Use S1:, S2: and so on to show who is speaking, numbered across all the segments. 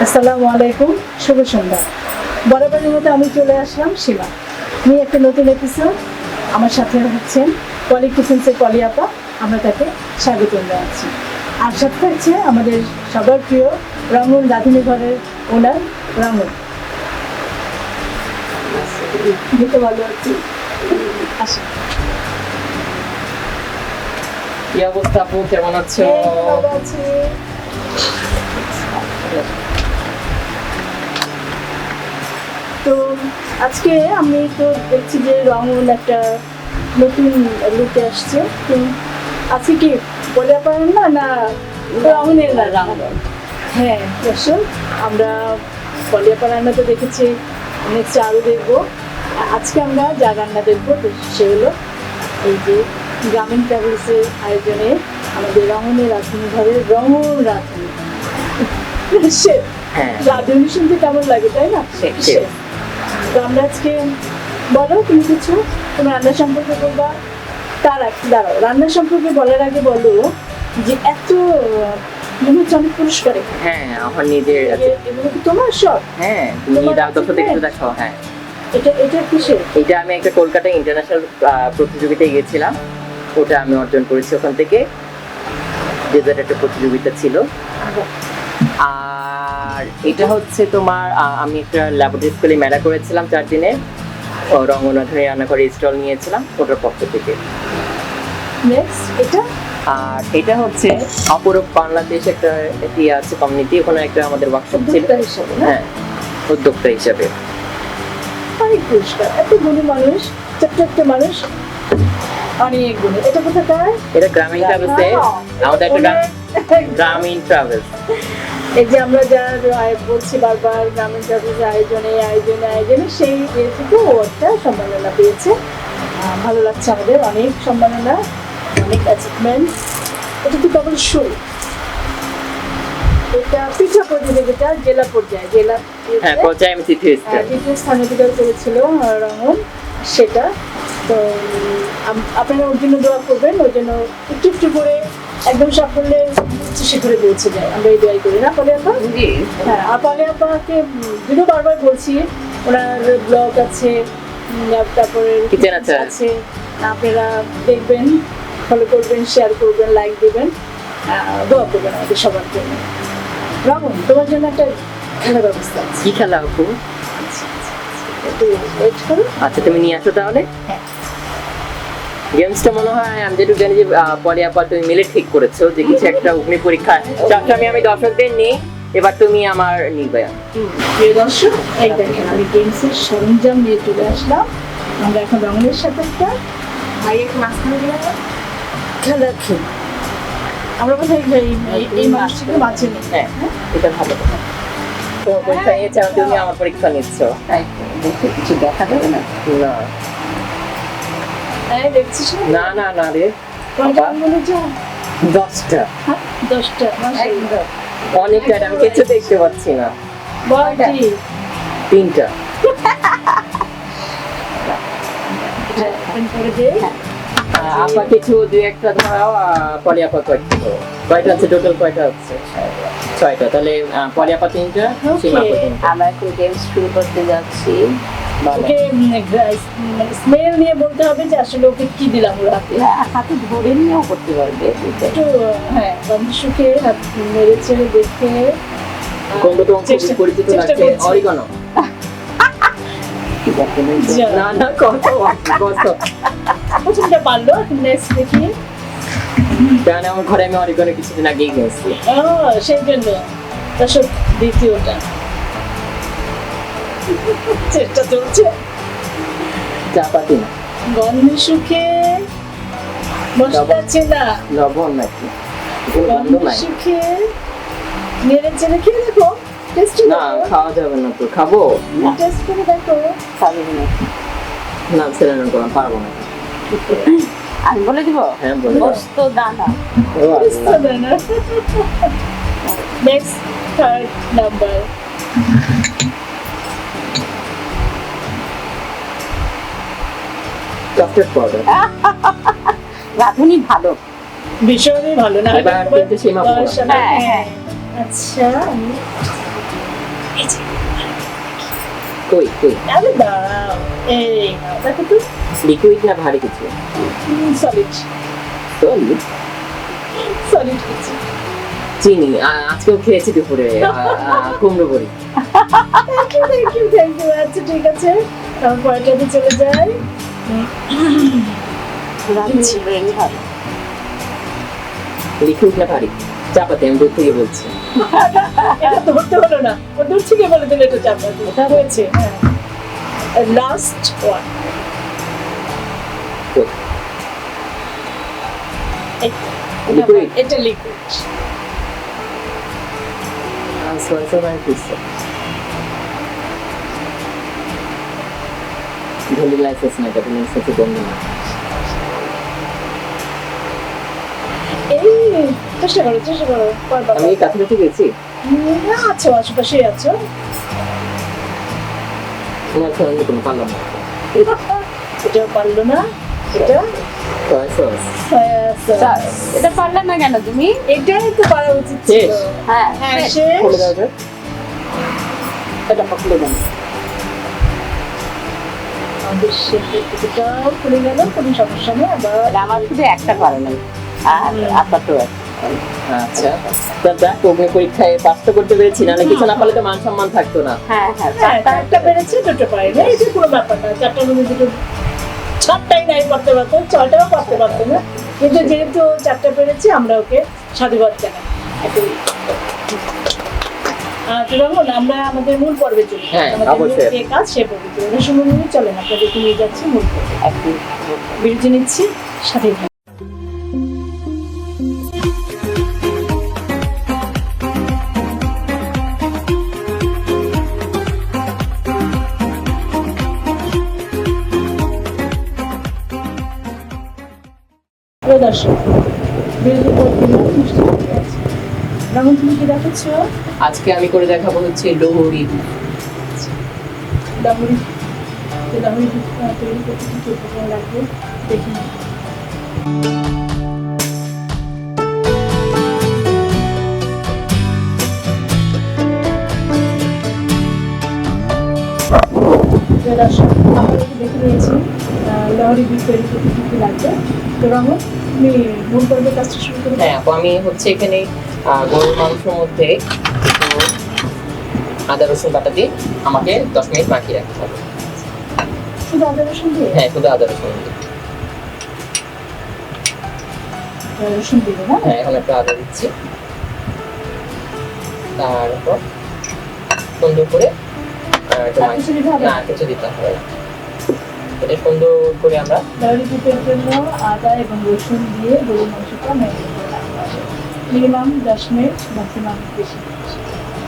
S1: আসসালামু আলাইকুম, শুভ সন্ধ্যা। বরাবরের মতো আমি চলে আসলাম সীমা নিয়ে একটা নতুন এপিসোড আমার সাথে হচ্ছেন পলি কিচেন্সের পলি আপা। আমরা তাকে স্বাগত জানাচ্ছি। আর সাথে থাকছে আমাদের সবার প্রিয় রঙন রাধুনী ঘরের ওনার রঙন। দিতে ভালো আসুন
S2: কি অবস্থা আপু? কেমন আছো?
S1: তো আজকে আমি তো দেখছি যে রঙন একটা নতুন লুকে আসছে। আজকে কি বলে পারেন না না রঙনের না হ্যাঁ দর্শক আমরা বলিয়াপা রান্না তো দেখেছি নেক্সট আরও দেখব। আজকে আমরা যা রান্না দেখব তো সে হলো এই যে গ্রামীণ ট্রাভেলসের আয়োজনে আমাদের রঙনের রাঁধুনি ঘরের রঙন রাঁধুনি সে
S2: হ্যাঁ।
S1: রাঁধুনি শুনতে কেমন লাগে তাই না। তো আমরা আজকে বলো তুমি কিছু? তোমার রান্না সম্পর্কে বলবা? তার আগে দাঁড়াও রান্না সম্পর্কে বলার আগে বলো যে এত মনে হচ্ছে অনেক পুরস্কার।
S2: হ্যাঁ আমার নিজের
S1: এগুলো কি তোমার সব
S2: হ্যাঁ তুমি দশ থেকে? দেখো হ্যাঁ।
S1: এটা এটা কিসের?
S2: এটা আমি একটা কলকাতা ইন্টারন্যাশনাল প্রতিযোগিতায় গিয়েছিলাম। ওটা আমি অর্জন করেছি ওখান থেকে। ডেজার্ট একটা প্রতিযোগিতা ছিল। আর এটা হচ্ছে তোমার আমি একটা ল্যাবরেটরি স্কুলে মেলা করেছিলাম চার দিনে। রঙ্গনাথনে রান্না করে স্টল নিয়েছিলাম ওটার পক্ষ থেকে।
S1: নেক্সট এটা?
S2: আর এটা হচ্ছে অপরূপ বাংলাদেশ একটা ইয়ে আছে কমিউনিটি ওখানে একটা আমাদের ওয়ার্কশপ ছিল। হ্যাঁ উদ্যোক্তা হিসাবে।
S1: অনেক পুরস্কার এত গুণী মানুষ ছোট্ট একটা মানুষ। অনেক গুণী এটা কোথাকার?
S2: এটা গ্রামীণ ট্রাভেলসে আমাদের একটা গ্রাম- গ্রামীণ ট্রাভেলস
S1: এই যে আমরা যার আয়- বলছি বারবার গ্রামীণ ট্রাভেলস আয়োজনে আয়োজনে আয়োজনে সেই ইয়ে থেকে ও একটা সম্মাননা পেয়েছে। ভালো লাগছে আমাদের অনেক সম্মাননা। অনেক অ্যাচিভমেন্ট এটা তো কেবল শুরু এটা পিঠা প্রতিযোগিতা জেলা পর্যায়ে জেলা
S2: হ্যাঁ পর্যায়ে আমি তৃতীয় স্থান
S1: দ্বিতীয় স্থান অধিকার করেছিল রঙন সেটা। তো আপনারা ওর জন্য দোয়া করবেন ওর জন্য একটু একটু করে একদম সাফল্যের শিখরে পৌঁছে যায়। আমরা এই দোয়াই করি না পলে আপা? হ্যাঁ আর পলে আপাকে যদিও বারবার বলছি ওনার ব্লগ আছে তারপরে
S2: আছে।
S1: আছে আপনারা দেখবেন। ফলো করবেন শেয়ার করবেন লাইক দেবেন দোয়া করবেন আমাদের সবার জন্য। রঙন তোমার জন্য একটা খেলার ব্যবস্থা আছে।
S2: কি খেলা আপু? আচ্ছা তুমি নিয়ে আসো তাহলে।
S1: হ্যাঁ।
S2: গেমসটা মনে হয় আমি যেটুকু জানি যে পলি আপা তুমি মিলে ঠিক করেছ যে কিছু একটা অগ্নি পরীক্ষা। সবসময় আমি আমি দর্শকদের নিই এবার তুমি আমার নিবে
S1: প্রিয় দর্শক এই দেখেন আমি গেমসের সরঞ্জাম নিয়ে চলে আসলাম। আমরা এখন রঙের সাথে একটা ভাইয়ের মাঝখানে গেলে খেলা খেলি আমরা কোথায় এই এই- এই মানুষটিকে নিই।
S2: হ্যাঁ এটা ভালো তোমার পরীক্ষা নিয়েছে তুমি আমার পরীক্ষা নিচ্ছ।
S3: দেখে কিছু দেখা যাবে না?
S2: না।
S1: হ্যাঁ
S2: না না না রে।
S1: কয়টা আঙ্গুলে যা
S2: দশটা।
S1: হ্যাঁ দশটা।
S2: অনেকটা আমি কিছু দেখতে পাচ্ছি না। তিনটা। আপা কিছু দুই একটা ধরাও আহ, পলি আপা কয়টা ধরো। কয়টা আছে? টোটাল কয়টা আছে? ছয়টা। তাহলে পলি আপা তিনটা
S3: আমরা এখন গেমস শুরু করতে যাচ্ছি।
S1: ওকে স্মেল নিয়ে বলতে হবে যে আসলে ওকে কি দিলাম ওর হাতে।
S3: হ্যাঁ, হাতে ধরে নিয়েও করতে পারবে।
S1: একটু হ্যাঁ বন্ধুসুখে হাত মেরে ছেড়ে দেখে
S2: তোমার খুব
S1: চেষ্টা-
S2: পরিচিত
S1: চেষ্টা
S2: লাগছে? অরিগানো
S3: ঠিক আছে
S2: না না কত কত।
S1: প্রথমটা পারল নেক্সট দেখি।
S2: কারণ আমার ঘরে আমি অরিগানো কিছুদিন আগেই গেছি।
S1: ও সেই জন্য। দর্শক দ্বিতীয়টা। চেষ্টা চলছে।
S2: চা পাতি না।
S1: গন্ধ সুখে
S2: লবণ। নাকি? গন্ধ
S1: সুখে নেড়ে চেড়ে খেয়ে দেখো। টেস্ট
S2: না খাওয়া যাবে না তো। খাব?
S1: টেস্ট করে দেখো।
S3: খাবে না
S2: না ছেলে না পারব না।
S3: আমি বলে দিব?
S2: হ্যাঁ বলো
S3: গোস্ত দানা।
S1: নেক্সট থার্ড নাম্বার
S2: পাউডার
S3: রাঁধুনি ভালো।
S1: ভীষণই ভালো না?
S3: হ্যাঁ,
S1: হ্যাঁ। আচ্ছা
S2: কই কই?
S1: আরে দাঁড়াও এই দেখো তো
S2: লিকুইড না ভারী কিছু?
S1: সলিড
S2: সলিড
S1: সলিড কিছু।
S2: চিনি আজকেও খেয়েছি দুপুরে কুমড়ো বড়ি।
S1: থ্যাংক ইউ থ্যাংক ইউ আচ্ছা ঠিক আছে। তারপর পরেরটাতে চলে যাই।
S2: লিকুইড না ভারী? চাপাতে আমি দূর থেকে বলছি।
S1: এটা ধরতে হলো না। ও দূর থেকে বলে দিলে এটা চাপা এটা হয়েছে? হ্যাঁ। লাস্ট ওয়ান এটা লিকুইড
S2: লাইসেন্স না এটা কোনো সাথে বন্ধ না।
S1: এই চেষ্টা করো চেষ্টা করো
S2: আমি কাছাকাছি গেছি
S1: না আছো আশেপাশেই আছো।
S2: না আমি কোনো পারলাম না।
S1: এটা পারল না এটা?
S2: সরি সরি
S1: সয়া
S3: তা-
S1: সস।
S3: এটা পারলে না কেন তুমি?
S1: এটাই তো পারা উচিত ছিল।
S3: হ্যাঁ
S1: হ্যাঁ
S2: খুলে দাও যায়
S3: এটা পকলে দেন
S1: আমাদের শেফের খুলে গেল কোনো সমস্যা নেই আবার
S3: আমার শুধু একটা পারে নাই। আর আপনার তো একটা।
S2: আচ্ছা। তা দেখ অগ্নি পরীক্ষায় পাস করতে পেরেছি নাহলে কিছু না পারলে তো মান সম্মান থাকতো না।
S3: হ্যাঁ হ্যাঁ
S1: হ্যাঁ
S3: চারটা
S1: চারটা পেরেছে দুটো পারেনি এই যে কোনো ব্যাপার না চারটার দুটো চারটাই নাই করতে পারতো ছয়টাও করতে পারতো না। কিন্তু যেহেতু চারটা পেরেছে আমরা ওকে সাধুবাদ জানাই। আমরা আমাদের মূল পর্বে চলি
S2: হ্যাঁ,
S1: আমাদের মূল যে কাজ সে পর্বে চলি সময় নিয়ে চলেন আপনাদেরকে নিয়ে যাচ্ছি মূল পর্বে।
S3: একটু
S1: বিরতি নিচ্ছি সাথে দর্শক পর ফিরলাম মিষ্টি আছি। তুমি কি দেখাচ্ছ?
S2: আজকে আমি করে দেখাবো হচ্ছে লোহরি।
S1: দামুরি দামুরি তৈরি করতে কি কি উপকরণ লাগবে। দেখি। আমরা দেখে নিয়েছি লহরি বীজ তৈরি করতে কি কি লাগবে। তো রমন তুমি মূল পর্বের কাজটা শুরু করে
S2: হ্যাঁ আপু আমি হচ্ছে এখানে গরুর মাংসের মধ্যে আদা রসুন বাটা দিয়ে আমাকে দশ মিনিট মাখিয়ে রাখতে হবে।
S1: শুধু আদা রসুন দিয়ে?
S2: হ্যাঁ শুধু আদা রসুন দিয়ে।
S1: রসুন দিবে না?
S2: হ্যাঁ এখন একটু আদা দিচ্ছি। তারপর সুন্দর করে
S1: আর
S2: মাখি-
S1: কিছু দিতে হবে?
S2: না কিছু দিতে হবে না। এটা সুন্দর করে আমরা
S1: লহরি পিঠের জন্য আদা এবং রসুন দিয়ে গরুর মাংসটা ম্যারিনেট করে রাখতে হবে মিনিমাম দশ মিনিট ম্যাক্সিমাম বেশি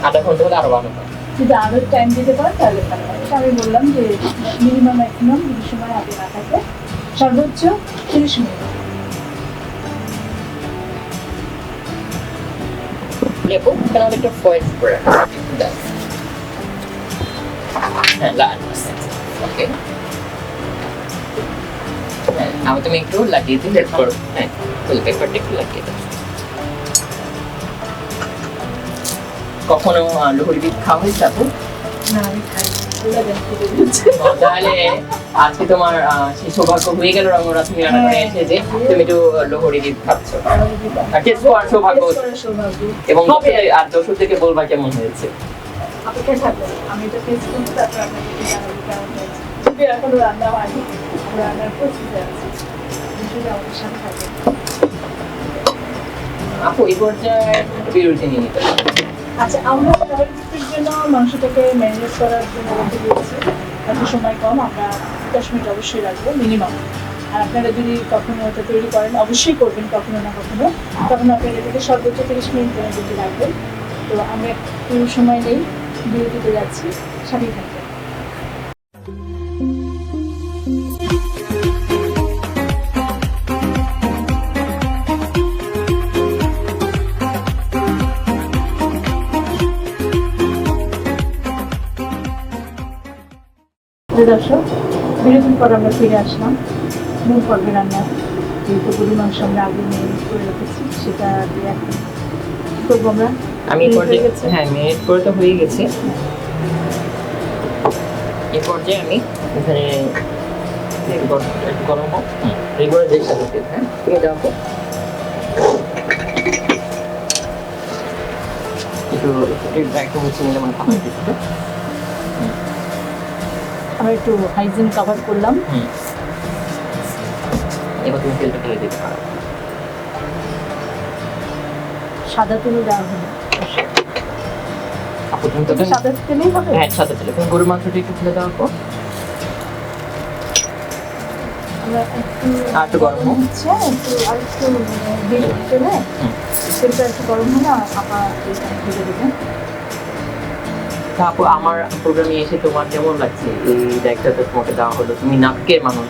S2: আধা ঘণ্টা হলে আরও ভালো হয়।
S1: যদি আরও টাইম দিতে পারে তাহলে ভালো হয়। আমি বললাম যে মিনিমাম ম্যাক্সিমাম যদি সময় আগে না থাকে। সর্বোচ্চ তিরিশ মিনিট।
S2: লেবু এখানে একটু ফয়েল করে হ্যাঁ লাল ওকে আমি তুমি একটু লাগিয়ে দিই করো হ্যাঁ ফুল পেপারটা একটু লাগিয়ে দাও কখনো লোহরি বীজ খাওয়া হয়েছে আপু? তাহলে আজকে তোমার সেই সৌভাগ্য হয়ে গেল রঙরা তুমি রান্না করে এসে যে তুমি একটু লোহরি বীজ খাচ্ছ। আর সৌভাগ্য?
S1: সৌভাগ্য?
S2: এবং আর দর্শকদেরকে বলবা কেমন হয়েছে?
S1: আমি করতে তারপর আপনাকে এখনও রান্না হয়নি? সাথে
S2: নিতে
S1: আচ্ছা আমরা জন্য করার জন্য সময় কম, আমরা দশ মিনিট অবশ্যই মিনিমাম। আর আপনারা যদি কখনো এটা তৈরি করেন, অবশ্যই করবেন, কখনো না কখনো। তখন আপনারা এটাকে সর্বোচ্চ তিরিশ মিনিট পর্যন্ত রাখবেন। তো আমরা একটু সময় নেই, বিরতিতে যাচ্ছি, সাথেই থাকবেন। দর্শক বিরতির পর আমরা ফিরে আসলাম। মূল পর্বে রান্না যেহেতু গরু মাংস আমরা আগে নিয়ে করে রেখেছি সেটা দিয়ে এখন করব আমরা?
S2: আমি
S1: হয়ে
S2: মেরিট করে তো হয়ে গেছে। এই পর্যায়ে আমি এখানে গরম হোক। রেগুলার যে সাথে হ্যাঁ তুমি দাও তো একটু একটু নিলে মানে।
S1: আমরা একটু হাইজিন কভার করলাম।
S2: এবার তুমি তেলটা ঢেলে দিতে পারো
S1: সাদা তেলও দেওয়া হলো সাদা তেলেই হবে?
S2: হ্যাঁ তেলে। তুমি গরুর মাংসটা একটু দেওয়ার পর
S1: একটু
S2: গরম
S1: হচ্ছে একটু আর একটু। তেলটা একটু গরম হলে ভেজে দেবেন।
S2: তা আপু আমার প্রোগ্রামে এসে তোমার কেমন লাগছে? এই দায়িত্বটা তো তোমাকে দেওয়া হলো। তুমি নাটকের মানুষ।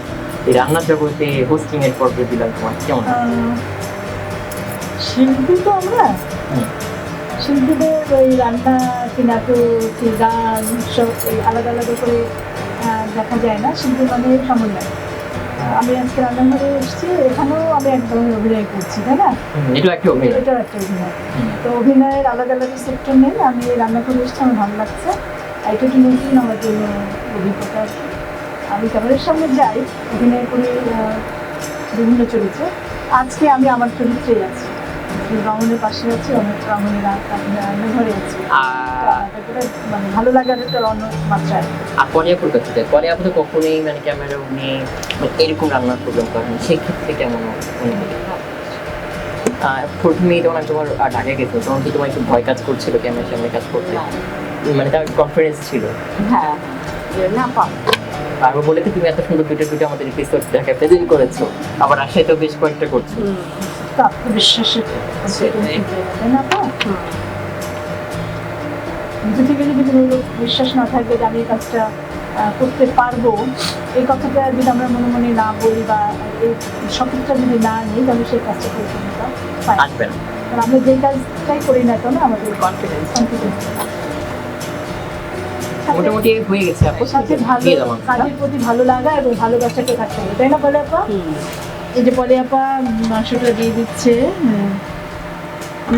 S2: এই রান্নার জগতে হোস্টিং এর পর্বে দিলাম তোমার কেমন?
S1: শিল্পী তো আমরা। শিল্পীদের ওই রান্না কি নাটক কি গান সব আলাদা আলাদা করে দেখা যায় না। শিল্পী মানে সমন্বয়। আমি আজকে রান্নাঘরে এসেছি এখানেও আমি এক ধরনের অভিনয় করছি তাই না?
S2: এটাও একটা অভিনয়।
S1: এটাও একটা অভিনয়। তো অভিনয়ের আলাদা আলাদা সেক্টর নেই আমি রান্না করে এসেছি আমার ভালো লাগছে। এটা কি নতুন আমার জন্য অভিজ্ঞতা আমি ক্যামেরার সামনে যাই অভিনয় করে বিভিন্ন চরিত্রে। আজকে আমি আমার চরিত্রেই আছি। রমনের পাশে আছি অনেক রান্নাঘরে আছি। মানে ভালো লাগার একটা অন্য
S2: আর পরিয়াপুর কাছে যাই পরিয়াপু তো কখনোই মানে ক্যামেরা মানে এরকম রান্নার প্রোগ্রাম করেন সেই ক্ষেত্রে কেমন প্রথমেই তোমার ঢাকায় গেছো তখন কি তোমার একটু ভয় কাজ করছিল ক্যামেরার সামনে কাজ করতে। মানে তার কনফিডেন্স ছিল।
S3: হ্যাঁ এ না
S2: বলে তুমি এত সুন্দর দুটো আমাদের এপিসোড ঢাকায় প্রেজেন্ট করেছ। আবার রাজশাহীতেও বেশ কয়েকটা করছ।
S1: তো আত্মবিশ্বাসের
S2: সেটাই।
S1: তাই না আপা? নিজে থেকে যদি কোনো বিশ্বাস না থাকে যে আমি এই কাজটা করতে পারব এই কথাটা যদি আমরা মনে মনে না বলি বা এই সঠিকটা যদি না নিই তাহলে সেই কাজটা করতে
S2: আসবে না।
S1: কারণ আমরা যে কাজটাই করি না কেন আমাদের কনফিডেন্স কনফিডেন্স
S2: মোটামুটি হয়ে গেছে
S1: সাথে ভালো। কাজের প্রতি ভালো লাগা এবং ভালোবাসাকে থাকতে হবে তাই না বলে আপা? এই যে পরে আপা মাংসটা দিয়ে দিচ্ছে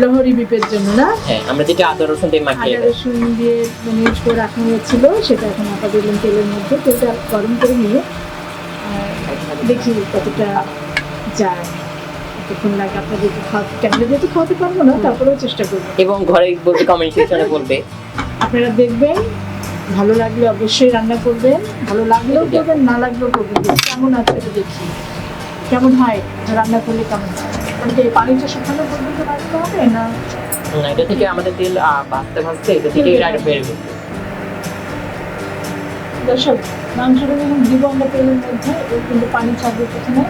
S1: লহরি বিপের জন্য না?
S2: হ্যাঁ আমরা যেটা আদা রসুন দিয়ে মাখিয়ে
S1: আদা রসুন দিয়ে ম্যানেজ করে রাখা হয়েছিল সেটা এখন আপা দিলেন তেলের মধ্যে তেলটা গরম করে নিয়ে দেখি কতটা যায়। কতক্ষণ লাগে খাওয়াতে ক্যামেরা যেহেতু খাওয়াতে পারব না তারপরেও চেষ্টা করব।
S2: এবং ঘরে বলতে কমেন্ট সেকশনে বলবে।
S1: আপনারা দেখবেন ভালো লাগলে অবশ্যই রান্না করবেন ভালো লাগলেও করবেন না লাগলেও করবেন কেমন আছে দেখি। কেমন হয়? রান্না করলে কেমন হয়? পানিটা শুকানো পর্যন্ত রাখতে হবে না?
S2: না, এটা থেকে আমাদের তেল ভাজতে ভাজতে এটা থেকে ডাইরেক্ট বের হবে।
S1: দর্শক মাংসটা যখন দিব আমরা তেলের মধ্যে কিন্তু পানি ছাড়বে প্রথমে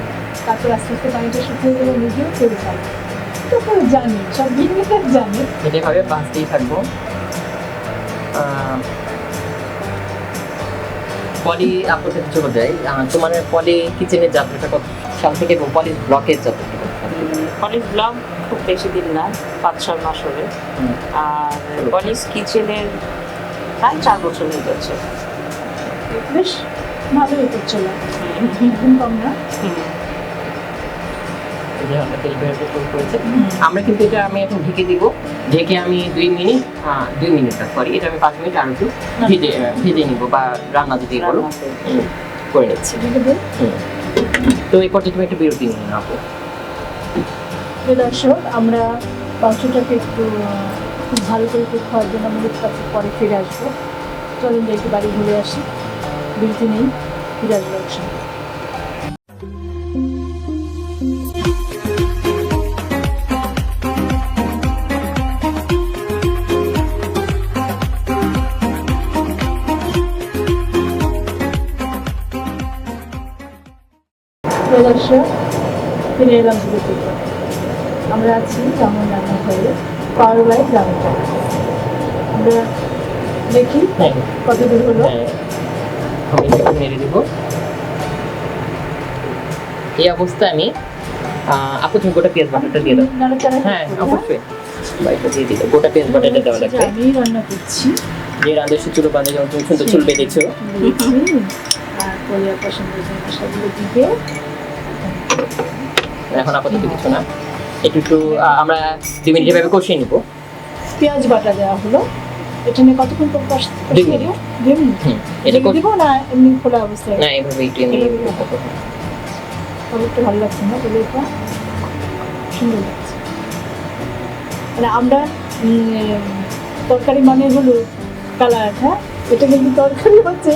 S1: তারপর আস্তে আস্তে পানিটা শুকিয়ে গেলে নিজেও তেল ছাড়বে তো কেউ জানি সব বিজ্ঞানীরা জানে।
S2: এটা ভাবে ভাজতেই থাকব। পলি চলে যাই। আহ, তোমার পলি কিচেনের যাত্রাটা কত? সাল থেকে এবং পলি ব্লকের সাল
S3: কলেজ ব্লগ খুব বেশি দিন না পাঁচ ছয় মাস হবে। আর কলেজ কিচেনের প্রায় চার বছর হয়ে যাচ্ছে
S1: বেশ ভালোই করছিল একদম কম না।
S2: আমরা করে করেছে। আমরা কিন্তু এটা আমি এখন ঢেকে দিব। ঢেকে আমি দুই মিনিট আহ, দুই মিনিট সরি এটা আমি পাঁচ মিনিট আর একটু ভেজে ভেজে নিব বা রান্না যদি করো করে নিচ্ছি। তো এই পর্যায়ে তুমি একটা বিরতি নিয়ে আপু।
S1: দর্শক, আমরা মাংসটাকে একটু খুব ভালো করে একটু খাওয়ার জন্য আমি কাছে পরে ফিরে আসব। চলুন একটু বাড়ি ঘুরে আসি। বিরতি নেই, ফিরে আসব একসঙ্গে। প্রিয় দর্শক ফিরে এলাম বিরতি আমরা আছি যেমন রান্নাঘরে পাওয়ার বাইক রান্না আমরা দেখি কত দূর হলো।
S2: হ্যাঁ। নেড়ে দিব। এই অবস্থায় আমি আপু তুমি গোটা পেঁয়াজ বাটাটা দিয়ে দাও। হ্যাঁ অবশ্যই। বাইকটা দিয়ে দিলে। গোটা পেঁয়াজ বাটাটা দেওয়া লাগবে।
S1: আমি রান্না করছি।
S2: যে রাঁধের চুলো বাঁধে যেমন তুমি সুন্দর চুল বেঁধেছো।
S1: পরিবার পছন্দের মশলাগুলো দিয়ে
S2: এখন আপাতত কিছু না। একটু একটু আমরা দুই মিনিট এভাবে কষিয়ে নিবো।
S1: পেঁয়াজ বাটা দেওয়া হলো। এটা নিয়ে কতক্ষণ পর
S2: দুই
S1: কষিয়ে
S2: মিনিট।
S1: দুই মিনিট?
S2: এটা
S1: দিব না এমনি খোলা অবস্থায়?
S2: না এভাবে একটু এমনি
S1: কালারটা ভালো লাগছে না এটা সুন্দর লাগছে। মানে আমরা তরকারি মানে হলো কালার হ্যাঁ? এটা কিন্তু তরকারি হচ্ছে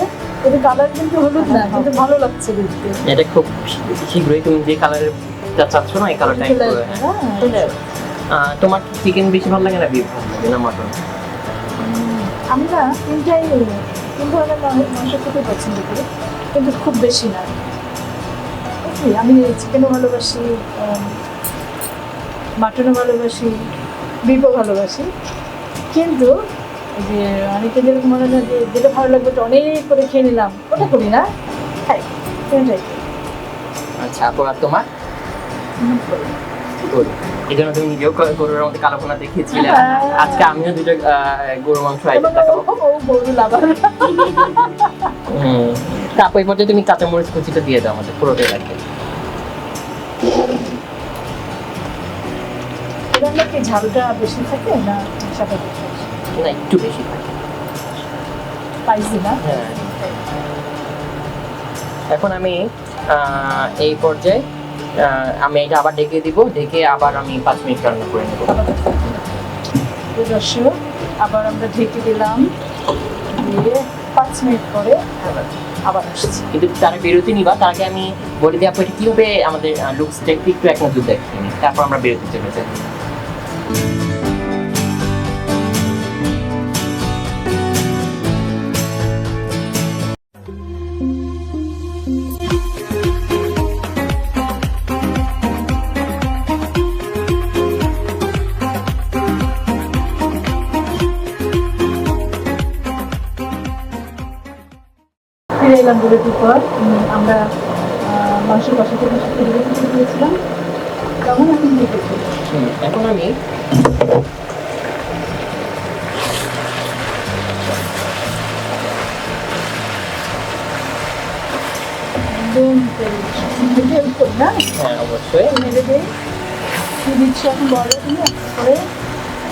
S1: এটা কালার কিন্তু হলুদ না কিন্তু ভালো লাগছে দেখতে।
S2: এটা খুব শীঘ্রই তুমি যে কালারের চাচ্ছ না এই কালারটা
S1: হ্যাঁ।
S2: তোমার চিকেন বেশি ভালো লাগে না বিফ ভালো লাগে না মটন
S1: উম, আমি না তিনটাই তিন ধরনের মাংস খেতে পছন্দ করি কিন্তু খুব বেশি না। আমি চিকেনও ভালোবাসি মাটনও ভালোবাসি বিফও ভালোবাসি। কিন্তু যে অনেকে যেরকম মনে হয় যে যেটা ভালো লাগবে ওটা অনেক করে খেয়ে নিলাম। ওটা করি না। খাই তিনটাই
S2: আচ্ছা আপু আর তোমার? এই জন্য তুমি নিজেও গরুর মধ্যে কালো দেখিয়েছিলে।
S1: হ্যাঁ।
S2: আজকে আমিও দুটো আহ, গরু মাংস আইটেম দেখাবো।
S1: গরু লাভার।
S2: হুম। তা এই পর্যায়ে তুমি কাঁচামরিচ কুচিটা দিয়ে দাও আমাদের পুরোটাই লাগবে
S1: ঝালটা বেশি থাকে না
S2: না একটু বেশি থাকে।
S1: স্পাইসি না?
S2: হ্যাঁ। এখন আমি আহ, এই পর্যায়ে আমি এটা আবার ডেকে দিব ডেকে আবার আমি পাঁচ মিনিট রান্না করে নেব।
S1: দর্শক আবার আমরা ঢেকে দিলাম। দিয়ে পাঁচ মিনিট পরে আবার আসছি।
S2: কিন্তু তারা বিরতি নিবা তার আগে আমি বলে দিই আপনি কীভাবে আমাদের লুকসটা একটু একটু এক নজর দেখি তারপর আমরা বিরতি চলে যাই।
S1: এলাম বিরতির পর আমরা আহ, মাংস কষাতে কষাতে বিরতি দিয়েছিলাম তখন এখন
S2: এখন আমি হ্যাঁ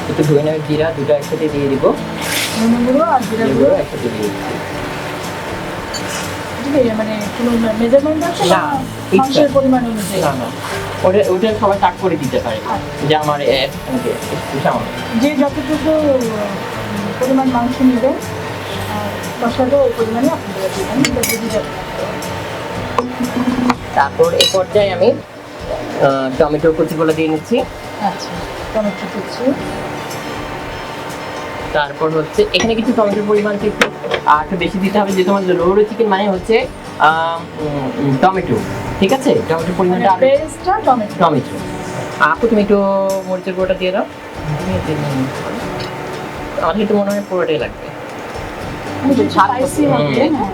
S2: একটু ধুয়ে নেওয়া জিরা দুটো একসাথে দিয়ে দিব। একসাথে দিয়ে দিচ্ছি।
S1: মানে কোনো মেজারমেন্ট আছে
S2: না,
S1: মাংসের পরিমাণ অনুযায়ী?
S2: না না। ওটা ওটা সবাই তাক করে দিতে পারে। যে আমার এ-
S1: যে যতটুকু পরিমাণ মাংস নেবেন আর মশলাটা ওই পরিমাণে আপনারা দেবেন এটা বুঝে যাবেন
S2: তারপর এই পর্যায়ে আমি আহ, টমেটোর কুচিগুলো দিয়ে নিচ্ছি।
S1: আচ্ছা টমেটো কুচি।
S2: তারপর হচ্ছে এখানে কিছু টমেটোর পরিমাণটা একটু একটু বেশি দিতে হবে যে তোমার লোরো চিকেন মানে হচ্ছে টমেটো ঠিক আছে? টমেটোর পরিমাণটা
S1: টমেটো।
S2: টমেটো। আপু তুমি একটু মরিচের গুঁড়োটা দিয়ে দাও। আমার কিন্তু মনে হয় পুরোটাই লাগবে।
S1: হ্যাঁ।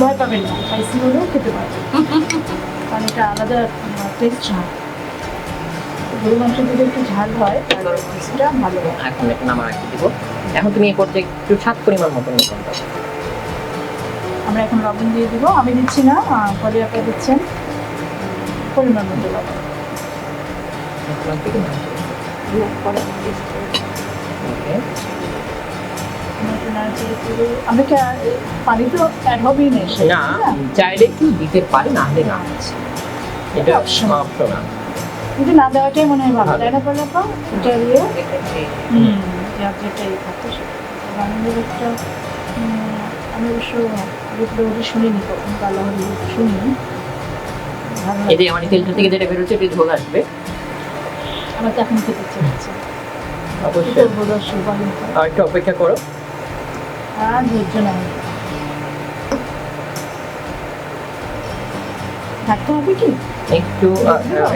S1: ভয় পাবেন না স্পাইসি হলেও খেতে পারবেন। কারণ এটা আলাদা টেস্ট হয় গরু মাংস যদি একটু ঝাল হয় তাহলে টেস্টটা ভালো হয়
S2: এখন একটু নামা রাখি দিব এখন তুমি এই পর্যায়ে একটু স্বাদ পরিমাণ লবণ দাও
S1: আমরা এখন লবণ দিয়ে দিব আমি দিচ্ছি না পরে আপনারা দিচ্ছেন পরিমাণ মতো লবণ. আমরা কি পানি তো অ্যাড হবেই না
S2: চাইলে কি দিতে পারে না হলে না। এটা
S1: Optional.
S2: অপশনাল
S1: কিন্তু না দেওয়াটাই মনে হয় ভালো। তাই না বলে আপা এটা দিয়ে? হুম যার যেটা এই থাকে সেটা। একটা আমি অবশ্য বিপ্লবী শুনিনি কখন কালা শুনিনি।
S2: যে আমার তেলটা থেকে যেটা বেরোচ্ছে এটা ঝোল আসবে।
S1: আমার তো এখন খেতে ইচ্ছে হচ্ছে
S2: অবশ্যই। আর একটু অপেক্ষা করো।
S1: আর ধৈর্য নাই। থাকতে হবে কি?
S2: একটু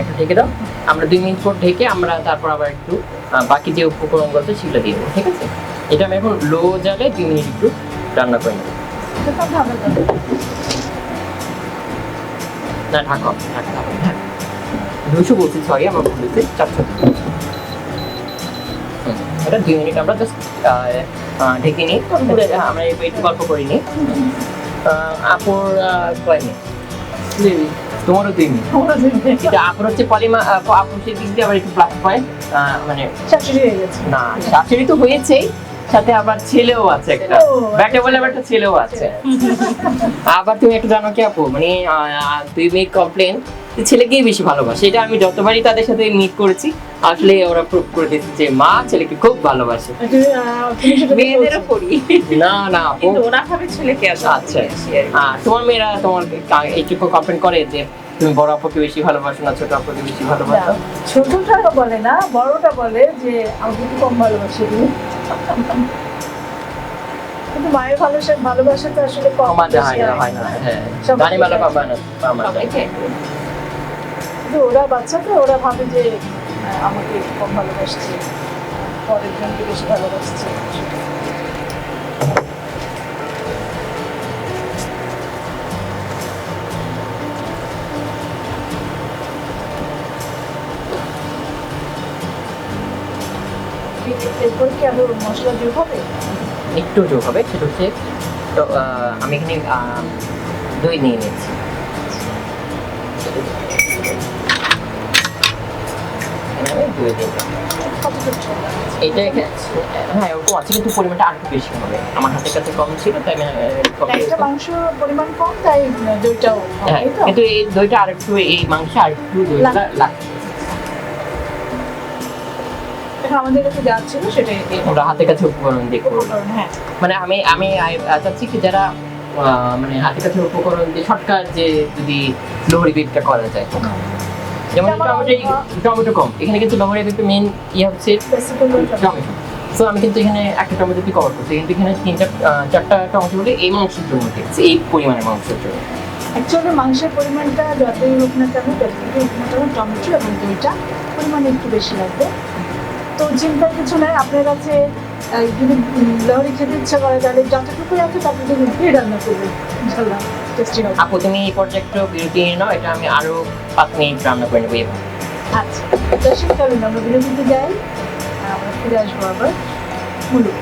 S2: একটু ঢেকে দাও। আমরা দুই মিনিট পর ঢেকে আমরা তারপর আবার একটু বাকি যে উপকরণগুলো আছে সেগুলো দিয়ে দেবো, ঠিক আছে? এটা আমি এখন লো জালে দুই মিনিট একটু রান্না করে নেব। না, ঢাকা ঢাকা দুশো বলছি সরি, আমার হয়েছে, চারশো এটা দুই মিনিট আমরা জাস্ট ঢেকে নিই। আমরা একটু গল্প করে নিই। আপুর কয় মিনিট। তোমারও এটা কিন্তু আপুর হচ্ছে পলিমা দিক দিয়ে আবার একটু প্লাস পয়েন্ট মানে
S1: শাশুড়ি হয়ে গেছে।
S2: না শাশুড়ি তো হয়েছেই সাথে আবার ছেলেও আছে একটা। ব্যাটে বলে আবার একটা ছেলেও আছে। আবার তুমি একটু জানো কি আপু মানে তুমি তুই মেয়ে কমপ্লেন ছেলেকেই বেশি ভালোবাসে এটা আমি যতবারই তাদের সাথে মিট করেছি আসলে ওরা প্রুভ করে দিচ্ছে যে মা ছেলেকে খুব ভালোবাসে।
S3: মেয়েদেরও করি।
S2: না না
S3: ওরা ভাবে ছেলেকে
S2: আচ্ছা। তোমার মেয়েরা তোমার এইটুকু কমপ্লেন করে যে তুমি বড় আপুকে বেশি ভালোবাসো না ছোট আপুকে বেশি ভালোবাসো?
S1: ছোটটা বলে না বড়টা বলে যে আমাকে কম ভালোবাসে তুমি কিন্তু মায়ের ভালোবাসা ভালোবাসা তো আসলে কম
S2: যায় না
S1: হয়
S2: হয় না হ্যাঁ। গানি মালা পাবা না
S1: কিন্তু ওরা বাচ্চাকে ওরা ভাবে যে আমাকে কম ভালোবাসছে, পরের জনকে বেশি ভালোবাসছে। কি মশলা হবে?
S2: একটু যোগ হবে, সেটা হচ্ছে, তো আমি এখানে দই নিয়ে নিচ্ছি। হ্যাঁ ওরকম আছে কিন্তু পরিমাণটা আরেকটু বেশি হবে। আমার হাতের কাছে কম ছিল তাই আমি আহ, কম
S1: একটা মাংস পরিমাণ কম তাই দইটাও
S2: হ্যাঁ
S1: তো?
S2: কিন্তু এই দইটা আরেকটু এই মাংসে আরেকটু দইটা লাগছে।
S1: আমাদের কাছে যা ছিল সেটাই
S2: ওরা হাতের কাছে উপকরণ দিয়ে
S1: হ্যাঁ।
S2: মানে আমি আমি চাচ্ছি কি যারা মানে হাতের কাছে উপকরণ দিয়ে শর্টকাট যে যদি লোহরি বিটটা করা যায়। যেমন টমেটো টমেটো কম। এখানে কিন্তু লোহরি বিটটা মেন ইয়ে হচ্ছে টমেটো সো আমি কিন্তু এখানে একটা টমেটো দিয়ে কভার করছি। কিন্তু এখানে তিনটা আহ, চারটা টমেটো হলে এই মাংসের জন্য। দিচ্ছি এই পরিমাণের মাংসের জন্য।
S1: অ্যাকচুয়ালি মাংসের পরিমাণটা যতই হোক না কেন যতটুকু হোক না কেন টমেটো এবং দইটা পরিমাণ একটু বেশি লাগবে। তো চিন্তার কিছু নাই আপনার কাছে যদি লহরি খেতে ইচ্ছা করে তাহলে যতটুকু আছে ততটুকু দিয়ে রান্না করবে ইনশাল্লাহ টেস্টি হবে।
S2: আপু তুমি এই পর্যায়ে একটু বিরতি নাও এটা আমি আরও পাঁচ মিনিট রান্না করে নেব
S1: আচ্ছা দর্শক চলুন আমরা বিরতিতে যাই। আমরা ফিরে আসব আবার। মূলত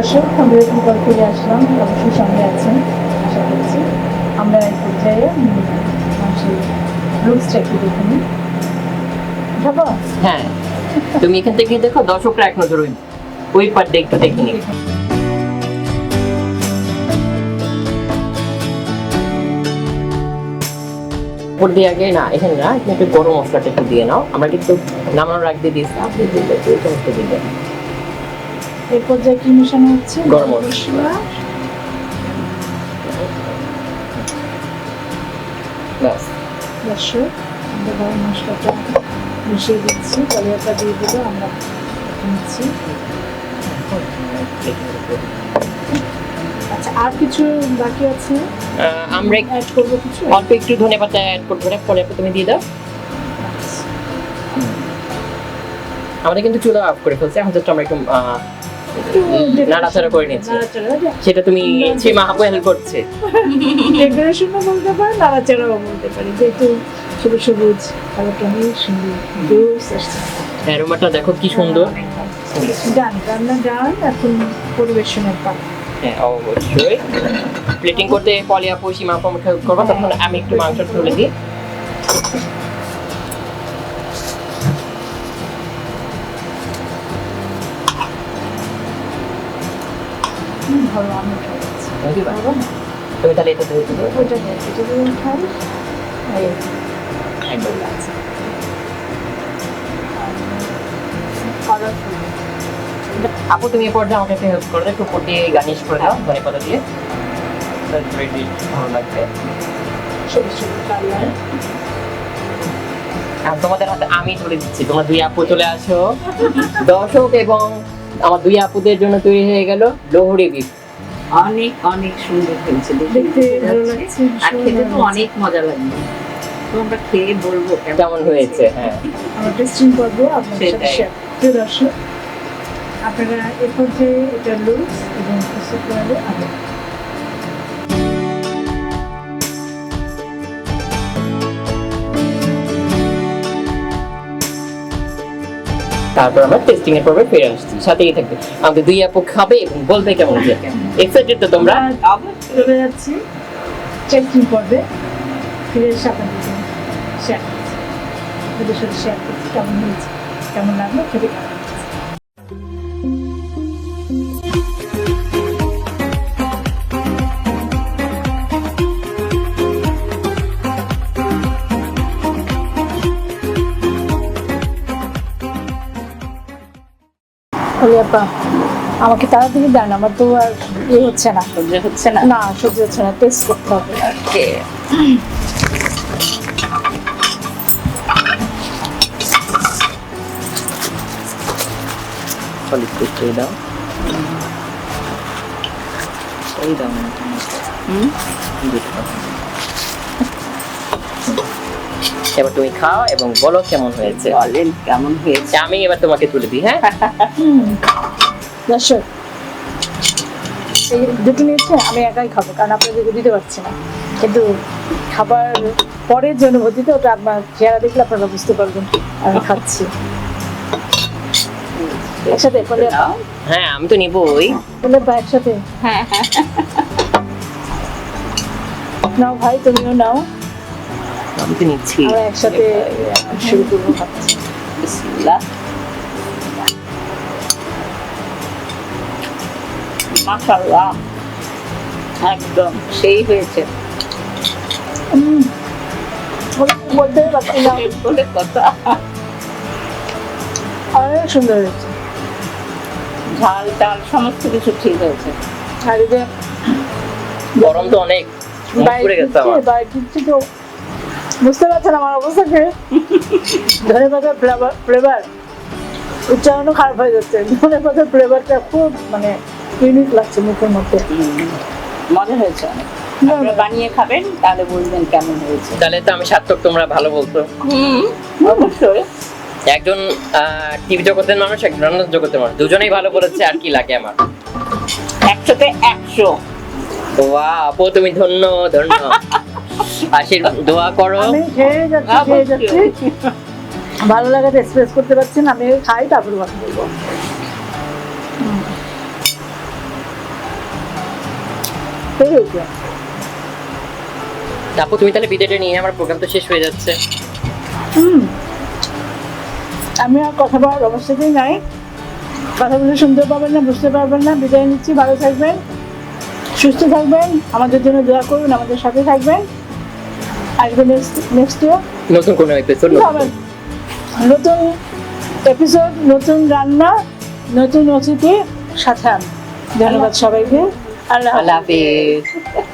S1: দর্শক আমরা এরকম পর ফিরে আসলাম। অবশ্যই সঙ্গে আছেন আশা করছি। আমরা এক পর্যায়ে উম, মাংসের রুলসটা একটু দেখে নিই।
S2: হ্যাঁ। তুমি এখান থেকে দেখো দর্শকরা এক নজর ওই ওই পার একটু দেখে নিই উপর দিয়ে আগে না এখানে না এখানে একটু গরম মশলাটা একটু দিয়ে নাও। আমরা কিন্তু নামানোর আগ দিয়ে দিয়েছি আপনি দিলে সমস্ত দিলে
S1: এই পর্যায়ে কি মেশানো হচ্ছে?
S2: গরম মশলা। ব্যাস।
S1: দর্শক আমরা গরম মশলাটা মিশিয়ে দিচ্ছি। কলিয়াটা দিয়ে দিলে আমরা নিচ্ছি। আচ্ছা আর কিছু বাকি আছে?
S2: আমরা
S1: অ্যাড করব কিছু?
S2: অল্প একটু ধনে পাতা অ্যাড করব না পরে তুমি দিয়ে দাও।
S1: আচ্ছা।
S2: আমাদের কিন্তু চুলা অফ করে ফেলছে। এখন জাস্ট আমরা একটু
S1: একটু
S2: নাড়াচাড়া করে নিচ্ছি। সেটা তুমি সে মাহাবু হেল্প করছে।
S1: ডেকোরেশনও বলতে পারে নাড়াচাড়াও বলতে পারি। যেহেতু সবুজ সবুজ কালারটা অনেক সুন্দর জোস আসছে।
S2: অ্যারোমাটা দেখো কি সুন্দর।
S1: ডান রান্না ডান এখন পরিবেশনের
S2: হ্যাঁ অবশ্যই। প্লেটিং করতে পলি আপু সীমা আপু আমাকে help করব তখন আমি একটু মাংস তুলে দিই।
S1: ভালো আমি
S2: তুমি?
S1: ভালো
S2: তাহলে এটা ধরে
S1: এটা একদম।
S2: আপু তুমি এ পর্যায়ে আমাকে একটু হেল্প করে দাও একটু দিয়ে গার্নিশ করে দাও ধনে পাতা দিয়ে। ভালো লাগবে।
S1: সবুজ সবুজ কালার।
S2: আর তোমাদের হাতে আমি তুলে দিচ্ছি। তোমরা দুই আপু চলে আসো। দর্শক এবং আমার দুই আপুদের জন্য তৈরি হয়ে গেল লোহরি বিপ
S3: অনেক অনেক সুন্দর হয়েছে
S1: দেখতে ভালো লাগছে
S3: আর খেতে তো অনেক মজা লাগবে তো আমরা খেয়ে বলব
S2: কেমন হয়েছে। হ্যাঁ।
S1: আমরা টেস্টিং করব আপনাদের সাথে শেয়ার প্রিয় দর্শক আপনারা এরপর যে এটা লুজ এবং
S2: তারপর আমরা টেস্টিং এর পর্বে ফিরে আসছি। সাথেই থাকবে। আমাদের দুই আপু খাবে এবং বলবে কেমন যে এক্সাইটেড তো তোমরা?
S3: আবার
S1: চলে যাচ্ছি চেকিং পর্বে। ফিরে এসে আপনাদের শেয়ার করছি। কেমন হয়েছে, কেমন লাগল, খেতে আমাকে তাড়াতাড়ি দেন আমার তো আর ইয়ে হচ্ছে না।
S3: সহ্য হচ্ছে না।
S1: না সহ্য হচ্ছে না টেস্ট করতে হবে।
S3: ওকে
S2: সলিড টেস্ট করে দাও এই দাও
S3: হুম
S2: এবার তুমি খাও এবং বলো কেমন হয়েছে।
S3: বলেন কেমন হয়েছে?
S2: আমি এবার তোমাকে তুলে দিই হ্যাঁ?
S1: দর্শক এই দুটো নিয়েছে আমি একাই খাব কারণ আপনাদেরকে দিতে পারছি না। কিন্তু খাবার পরের যে অনুভূতিটা ওটা আপনার চেহারা দেখলে আপনারা বুঝতে পারবেন আমি খাচ্ছি। একসাথে।
S2: হ্যাঁ আমি তো নিবই
S1: একসাথে?
S3: হ্যাঁ হ্যাঁ।
S1: নাও ভাই তুমিও নাও।
S2: আমি তো নিচ্ছি
S1: একসাথে শুরু করব
S3: বিসমিল্লাহ। মাশাআল্লাহ। একদম সেই হয়েছে।
S1: বলতে পারছি না।
S3: বলে কথা।
S1: অনেক সুন্দর হয়েছে।
S3: ঝাল টাল সমস্ত কিছু ঠিক হয়েছে।
S1: আর
S2: গরম তো অনেক।
S1: বাইরে
S2: গেছে
S1: বাইরে তো বুঝতে পারছেন আমার অবস্থাকে ধনে পাতার ফ্লেভার ফ্লেভার উচ্চারণও খারাপ হয়ে যাচ্ছে। ধনে পাতার ফ্লেভারটা খুব মানে ইউনিক লাগছে মুখের মধ্যে।
S3: মজা হয়েছে আপনারা বানিয়ে খাবেন তাহলে বলবেন কেমন হয়েছে।
S2: তাহলে তো আমি সার্থক তোমরা ভালো
S3: হুম অবশ্যই।
S2: একজন টিভি জগতের মানুষ একজন রান্নার জগতের মানুষ দুজনেই ভালো বলেছে আর কি লাগে আমার।
S3: একশোতে একশো।
S2: আপু তুমি ধন্য ধন্য। আশীর দোয়া করো।
S1: আমি খেয়ে যাচ্ছি খেয়ে যাচ্ছি। ভালো লাগাতে এক্সপ্রেস করতে পারছি না আমি খাই তারপর কথা বলব।
S2: তুমি তাহলে বিদায়টা নিয়ে আমার প্রোগ্রাম তো শেষ হয়ে যাচ্ছে।
S1: হুম। আমি আর কথা বলার অবস্থাতেই নাই। কথা বলে শুনতে পাবেন না বুঝতে পারবেন না। বিদায় নিচ্ছি ভালো থাকবেন সুস্থ থাকবেন। আমাদের জন্য দোয়া করুন আমাদের সাথে থাকবেন। আসবে নেক্সট নেক্সট
S2: নতুন কোনো এপিসোড
S1: নতুন এপিসোড নতুন রান্না নতুন অতিথি সাথে ধন্যবাদ সবাইকে।
S2: আল্লাহ হাফিজ।